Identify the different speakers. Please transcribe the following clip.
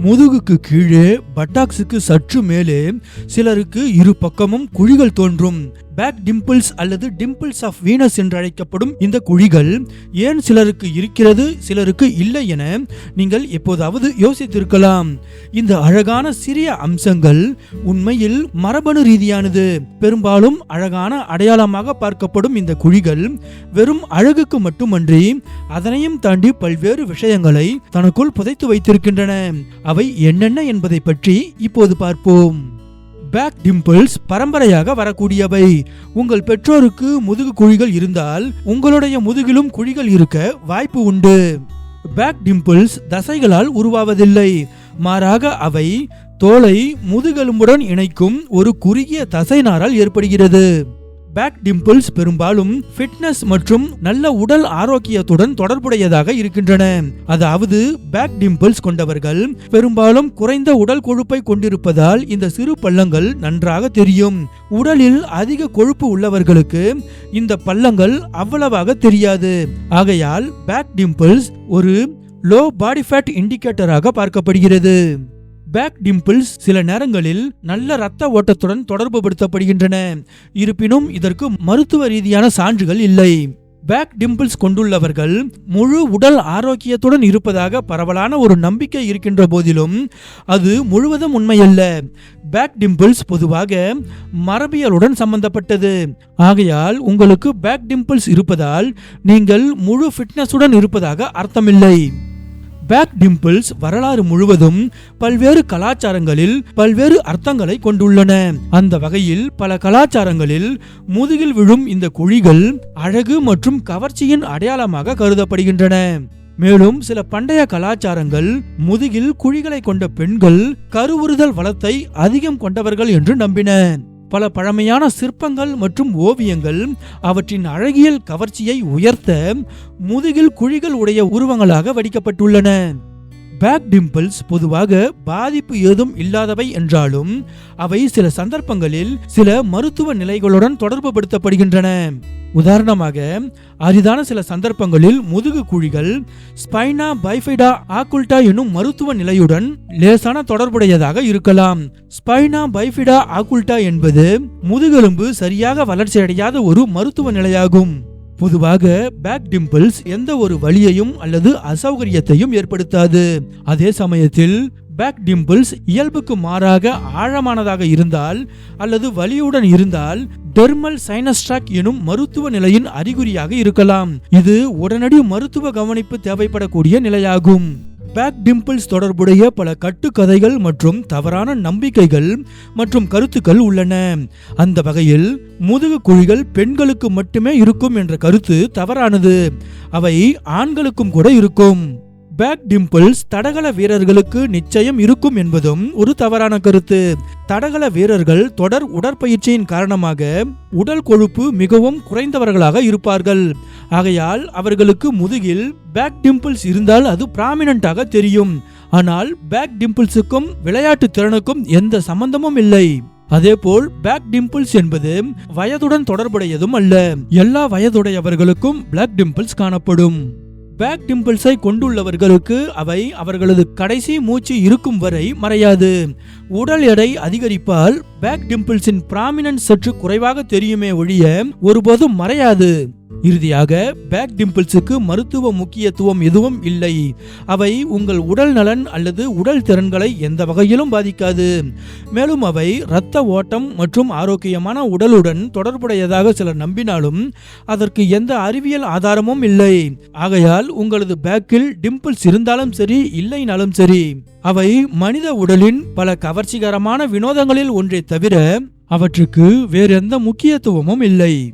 Speaker 1: முதுகுக்கு கீழே பட்டாக்ஸுக்கு சற்று மேலே சிலருக்கு இரு பக்கமும் குழிகள் தோன்றும். பேக் டிம்பிள்ஸ் அல்லது டிம்பிள்ஸ் ஆஃப் வீனஸ் என்று அழைக்கப்படும் இந்த குழிகள் ஏன் சிலருக்கு இருக்கிறது சிலருக்கு இல்லை என நீங்கள் எப்போதாவது யோசித்திருக்கலாம். இந்த அழகான சிறிய அம்சங்கள் உண்மையில் மரபணு ரீதியானது. பெரும்பாலும் அழகான அடையாளமாக பார்க்கப்படும் இந்த குழிகள் வெறும் அழகுக்கு மட்டுமன்றி அதனையும் தாண்டி பல்வேறு விஷயங்களை தனக்குள் புதைத்து வைத்திருக்கின்றன. அவை என்னென்ன என்பதை பற்றி இப்போது பார்ப்போம். பேக் டிம்பிள்ஸ் பரம்பரையாக வரக்கூடியவை. உங்கள் பெற்றோருக்கு முதுகு குழிகள் இருந்தால் உங்களுடைய முதுகிலும் குழிகள் இருக்க வாய்ப்பு உண்டு. பேக் டிம்பிள்ஸ் தசைகளால் உருவாவதில்லை. மாறாக அவை தோலை முதுகெலும்புடன் இணைக்கும் ஒரு குறுகிய தசைநாரால் ஏற்படுகிறது. பேக் டிம்பிள்ஸ் பெரும்பாலும் ஃபிட்னஸ் மற்றும் நல்ல உடல் ஆரோக்கியத்துடன் தொடர்புடையதாக இருக்கின்றன. அதாவது பேக் டிம்பிள்ஸ் கொண்டவர்கள் பெரும்பாலும் குறைந்த உடல் கொழுப்பை கொண்டிருப்பதால் இந்த சிறு பள்ளங்கள் நன்றாக தெரியும். உடலில் அதிக கொழுப்பு உள்ளவர்களுக்கு இந்த பள்ளங்கள் அவ்வளவாக தெரியாது. ஆகையால் பேக் டிம்பிள்ஸ் ஒரு லோ பாடி ஃபேட் இண்டிகேட்டராக பார்க்கப்படுகிறது. பேக் டிம்பிள்ஸ் சில நேரங்களில் நல்ல இரத்த ஓட்டத்துடன் தொடர்புபடுத்தப்படுகின்றன. இருப்பினும் இதற்கு மருத்துவ ரீதியான சான்றுகள் இல்லை. பேக் டிம்பிள்ஸ் கொண்டுள்ளவர்கள் முழு உடல் ஆரோக்கியத்துடன் இருப்பதாக பரவலான ஒரு நம்பிக்கை இருக்கின்ற போதிலும் அது முழுவதும் உண்மையல்ல. பேக் டிம்பிள்ஸ் பொதுவாக மரபியலுடன் சம்பந்தப்பட்டது. ஆகையால் உங்களுக்கு பேக் டிம்பிள்ஸ் இருப்பதால் நீங்கள் முழு ஃபிட்னஸுடன் இருப்பதாக அர்த்தமில்லை. பேக் டிம்பிள்ஸ் வரலாறு முழுவதும் பல்வேறு கலாச்சாரங்களில் பல்வேறு அர்த்தங்களை கொண்டுள்ளன. அந்த வகையில் பல கலாச்சாரங்களில் முதுகில் விழும் இந்த குழிகள் அழகு மற்றும் கவர்ச்சியின் அடையாளமாக கருதப்படுகின்றன. மேலும் சில பண்டைய கலாச்சாரங்கள் முதுகில் குழிகளை கொண்ட பெண்கள் கருவுறுதல் வளத்தை அதிகம் கொண்டவர்கள் என்று நம்பின. பல பழமையான சிற்பங்கள் மற்றும் ஓவியங்கள் அவற்றின் அழகியல் கவர்ச்சியை உயர்த்த முதுகில் குழிகள் உடைய உருவங்களாக வடிக்கப்பட்டுள்ளன. பேக் டிம்பிள்ஸ் பொதுவாக பாதிப்பு ஏதும் இல்லாதவை என்றாலும் அவை சில சந்தர்ப்பங்களில் சில மருத்துவ நிலைகளுடன் தொடர்புபடுத்தப்படுகின்றன. உதாரணமாக அரிதான சில சந்தர்ப்பங்களில் முதுகு குழிகள் ஸ்பைனா பைஃபைடா ஆக்குல்டா என்னும் மருத்துவ நிலையுடன் லேசான தொடர்புடையதாக இருக்கலாம். ஸ்பைனா பைஃபிடா ஆக்குல்டா என்பது முதுகெலும்பு சரியாக வளர்ச்சியடையாத ஒரு மருத்துவ நிலையாகும். பொதுவாக பேக் டிம்பிள்ஸ் எந்த ஒரு வலியையும் அல்லது அசௌகரியத்தையும் ஏற்படுத்தாது. அதே சமயத்தில் பேக் டிம்பிள்ஸ் இயல்புக்கு மாறாக ஆழமானதாக இருந்தால் அல்லது வலியுடன் இருந்தால் டெர்மல் சைனஸ்ட்ராக் எனும் மருத்துவ நிலையின் அறிகுறியாக இருக்கலாம். இது உடனடி மருத்துவ கவனிப்பு தேவைப்படக்கூடிய நிலையாகும். பேக் டிம்பிள்ஸ் தொடர்புடைய பல கட்டுக்கதைகள் மற்றும் தவறான நம்பிக்கைகள் மற்றும் கருத்துக்கள் உள்ளன. அந்த வகையில் முதுகு குழிகள் பெண்களுக்கு மட்டுமே இருக்கும் என்ற கருத்து தவறானது. அவை ஆண்களுக்கும் கூட இருக்கும். பேக் டிம்பிள்ஸ் தடகள வீரர்களுக்கு நிச்சயம் இருக்கும் என்பதும் ஒரு தவறான கருத்து. தடகள வீரர்கள் தொடர் உடற்பயிற்சியின் காரணமாக உடல் கொழுப்பு மிகவும் குறைந்தவர்களாக இருப்பார்கள். ஆகையால் அவர்களுக்கு முதுகில் பேக் டிம்பிள்ஸ் இருந்தால் அது பிராமினண்டாக தெரியும். ஆனால் பேக் டிம்பிள்ஸுக்கும் விளையாட்டு திறனுக்கும் எந்த சம்பந்தமும் இல்லை. அதேபோல் பேக் டிம்பிள்ஸ் என்பது வயதுடன் தொடர்புடையதும் அல்ல. எல்லா வயதுடையவர்களுக்கும் பிளாக் டிம்பிள்ஸ் காணப்படும். பேக் டிம்பிள்ஸை கொண்டுள்ளவர்களுக்கு அவை அவர்களது கடைசி மூச்சு இருக்கும் வரை மறையாது. உடல் எடை அதிகரிப்பால் பேக் டிம்பிள்ஸின் பிராமினன்ஸ் சற்று குறைவாக தெரியுமே ஒழிய ஒருபோதும் மறையாது. இறுதியாக பேக் டிம்பிள்ஸுக்கு மருத்துவ முக்கியத்துவம் எதுவும் இல்லை. அவை உங்கள் உடல் நலன் அல்லது உடல் திறன்களை எந்த வகையிலும் பாதிக்காது. மேலும் அவை இரத்த ஓட்டம் மற்றும் ஆரோக்கியமான உடலுடன் தொடர்புடையதாக சிலர் நம்பினாலும் அதற்கு எந்த அறிவியல் ஆதாரமும் இல்லை. ஆகையால் உங்களது பேக்கில் டிம்பிள்ஸ் இருந்தாலும் சரி இல்லைனாலும் சரி அவை மனித உடலின் பல கவர்ச்சிகரமான வினோதங்களில் ஒன்றை தவிர அவற்றுக்கு வேறெந்த முக்கியத்துவமும் இல்லை.